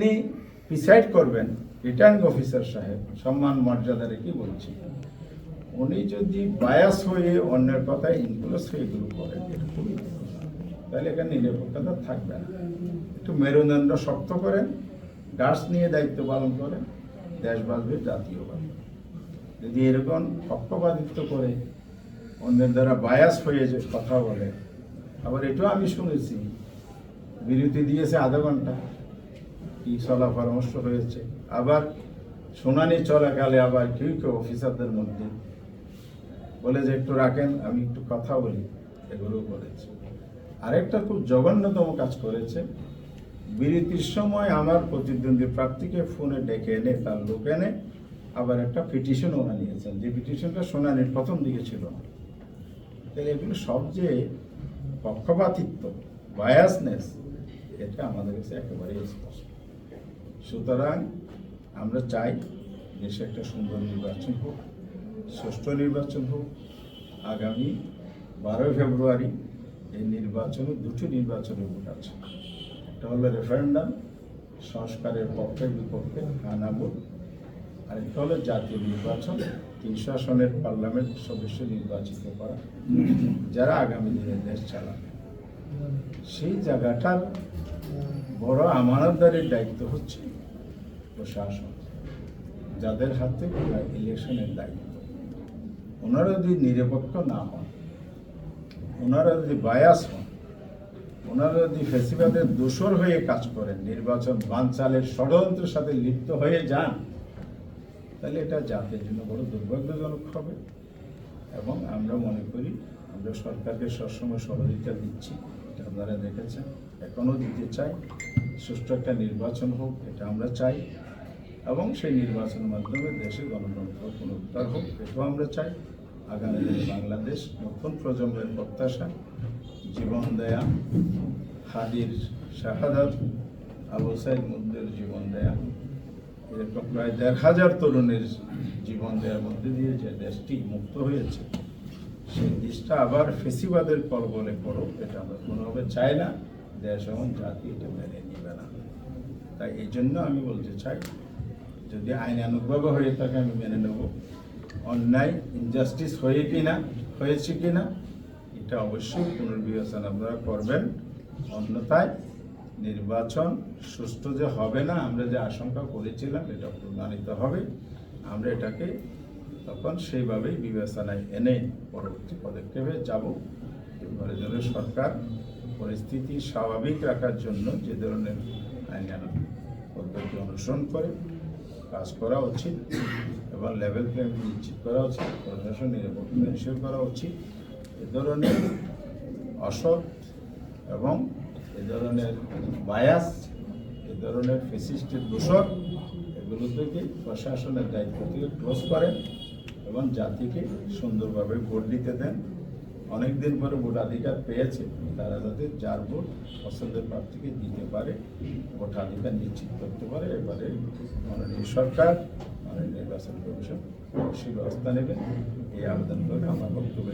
তিনি প্রিসাইড করবেন returning officer সাহেব, সম্মান মর্যাদা রেখে বলছি? উনি যদি বায়াস হয়ে অন্যের কথায় ইনফ্লুয়েন্স হয়ে এগুলো করেন এটা খুবই তাহলে এখানে নিরপেক্ষতা থাকবে না। একটু মেরুদণ্ড শক্ত করেন গাছ নিয়ে দায়িত্ব পালন করেন দেশ বাঁচবে জাতীয় বাঁচবে যদি এরকম পক্ষপাতিত্ব করে, অন্যের দ্বারা বায়াস হয়ে যে কথা বলে, আবার এটাও আমি শুনেছি, বিরতি দিয়েছে আধা ঘণ্টা। কি চলা পরামর্শ হয়েছে? আবার শুনানি চলাকালে আবার কেউ কেউ অফিসারদের মধ্যে বলে যে, একটু রাখেন, আমি একটু কথা বলি। এগুলো করেছে। আরেকটা খুব জঘন্যতম কাজ করেছে বিরতির সময় আমার প্রতিদ্বন্দ্বী প্রার্থীকে ফোনে ডেকে এনে, তার লোক এনে আবার একটা পিটিশন ওনা নিয়েছেন। যে পিটিশনটা শুনানির প্রথম দিকে ছিল না। তাহলে এগুলো সব যে পক্ষপাতিত্ব বায়াসনেস এটা আমাদের কাছে একেবারেই স্পষ্ট। সুতরাং আমরা চাই দেশে একটা সুন্দর নির্বাচন হোক, সুষ্ঠু নির্বাচন হোক। আগামী বারোই ফেব্রুয়ারি এই নির্বাচনে দুটি নির্বাচনের ভোট আছে। একটা হলো রেফারেন্ডাম, সংস্কারের পক্ষে, বিপক্ষে হানা ভোট। আর একটা হলো জাতীয় নির্বাচন তিনশো আসনের পার্লামেন্ট সদস্য নির্বাচিত করা। যারা আগামী দিনে দেশ চালাবে। সেই জায়গাটার বড় আমানতদারির দায়িত্ব হচ্ছে প্রশাসন, যাদের হাতে ইলেকশনের দায়িত্ব। ওনারা যদি নিরপেক্ষ না হন, ওনারা যদি বায়াস হন, ওনারা যদি ফেসিবাদের দোষর হয়ে কাজ করেন, নির্বাচন বানচালের ষড়যন্ত্রের সাথে লিপ্ত হয়ে যান, তাহলে এটা জাতির জন্য বড় দুর্ভাগ্যজনক হবে। এবং আমরা মনে করি আমরা সরকারকে সবসময় সহযোগিতা দিচ্ছি, এটা আপনারা দেখেছেন। এখনও দিতে চাই, সুষ্ঠু একটা নির্বাচন হোক, এটা আমরা চাই, এবং সেই নির্বাচনের মাধ্যমে দেশে গণতন্ত্র পুনরুদ্ধার হোক, এটাও আমরা চাই। আগামী দিনে বাংলাদেশ নতুন প্রজন্মের প্রত্যাশা, জীবন দেয়া, হাদির শাহাদাত, আবু সাইদ মুদ্দের জীবন দেয়া, এরকম প্রায় দেড় হাজার তরুণের জীবন দেওয়ার মধ্যে দিয়ে যে দেশটি মুক্ত হয়েছে। সেই দেশটা আবার ফেসিবাদের কলবলে পড়ো এটা আমরা কোনোভাবে চাই না। দেশ এবং জাতি এটা মেনে নিবে না। তাই এই জন্য আমি বলতে চাই, যদি আইনানুগভাব হয়ে থাকে, আমি মেনে নেব। অন্যায় ইনজাস্টিস হয়ে কিনা, হয়েছে কিনা, এটা অবশ্যই পুনর্বিবেচনা আপনারা করবেন। অন্যথায় নির্বাচন সুষ্ঠু যে হবে না, আমরা যে আশঙ্কা করেছিলাম, এটা প্রমাণিত হবে। আমরা এটাকে তখন সেইভাবেই বিবেচনায় এনে পরবর্তী পদক্ষেপে যাব। এবারে যেন সরকার পরিস্থিতি স্বাভাবিক রাখার জন্য যে ধরনের আইনানুগ পদ্ধতি অনুসরণ করে, কাজ করা উচিত এবং লেভেল প্লেন নিশ্চিত করা উচিত, প্রশাসন নিরাপত্তা নিশ্চিত করা উচিত, এ ধরনের অসৎ এবং এ ধরনের বায়াস এ ধরনের ফেসিস্টের দোষর এগুলো থেকে প্রশাসনের দায়িত্ব থেকে ক্লোজ করেন। এবং জাতিকে সুন্দরভাবে ভোট দিতে দেন। অনেক দিন পরে ভোটাধিকার পেয়েছে, তারা তাদের যার ভোট পছন্দের প্রার্থীকে দিতে পারে, ভোটাধিকার নিশ্চিত করতে পারে, এবারে মাননীয় সরকার, মাননীয় নির্বাচন কমিশন অবশ্যই ব্যবস্থা নেবেন এই আবেদন করে আমার বক্তব্য